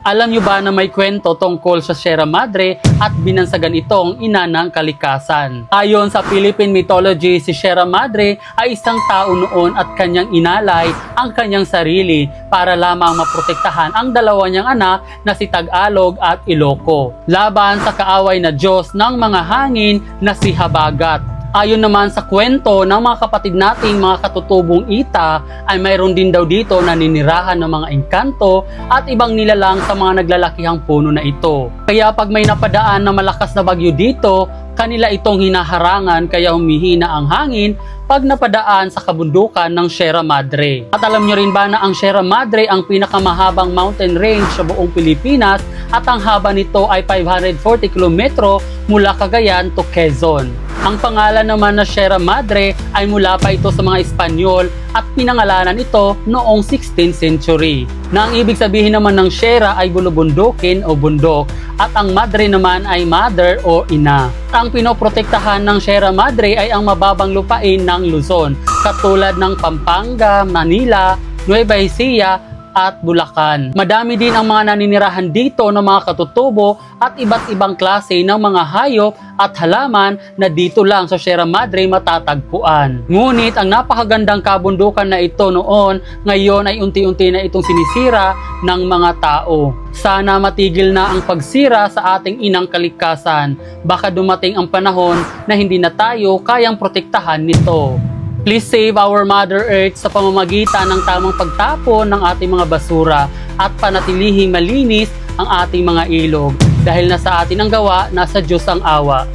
Alam nyo ba na may kwento tungkol sa Sierra Madre at binansagan itong ina ng kalikasan? Ayon sa Philippine mythology, si Sierra Madre ay isang tao noon at kanyang inalay ang kanyang sarili para lamang maprotektahan ang dalawa niyang anak na si Tagalog at Iloco. Laban sa kaaway na Diyos ng mga hangin na si Habagat. Ayon naman sa kwento ng mga kapatid nating mga katutubong ita ay mayroon din daw dito na ninirahan ng mga engkanto at ibang nilalang sa mga naglalakihang puno na ito. Kaya pag may napadaan na malakas na bagyo dito, kanila itong hinaharangan kaya humihina ang hangin pag napadaan sa kabundukan ng Sierra Madre. At alam nyo rin ba na ang Sierra Madre ang pinakamahabang mountain range sa buong Pilipinas at ang haba nito ay 540 kilometro mula Cagayan to Quezon. Ang pangalan naman na Sierra Madre ay mula pa ito sa mga Espanyol at pinangalanan ito noong 16th century. Na ang ibig sabihin naman ng Sierra ay bulubundukin o bundok at ang Madre naman ay mother o ina. Ang pinoprotektahan ng Sierra Madre ay ang mababang lupain ng Luzon katulad ng Pampanga, Manila, Nueva Ecija at Bulacan. Madami din ang mga naninirahan dito ng mga katutubo at iba't ibang klase ng mga hayop at halaman na dito lang sa Sierra Madre matatagpuan. Ngunit ang napakagandang kabundukan na ito noon, ngayon ay unti-unti na itong sinisira ng mga tao. Sana matigil na ang pagsira sa ating inang kalikasan. Baka dumating ang panahon na hindi na tayo kayang protektahan nito. Please save our Mother Earth sa pamamagitan ng tamang pagtapon ng ating mga basura at panatilihing malinis ang ating mga ilog. Dahil nasa atin ang gawa, nasa Diyos ang awa.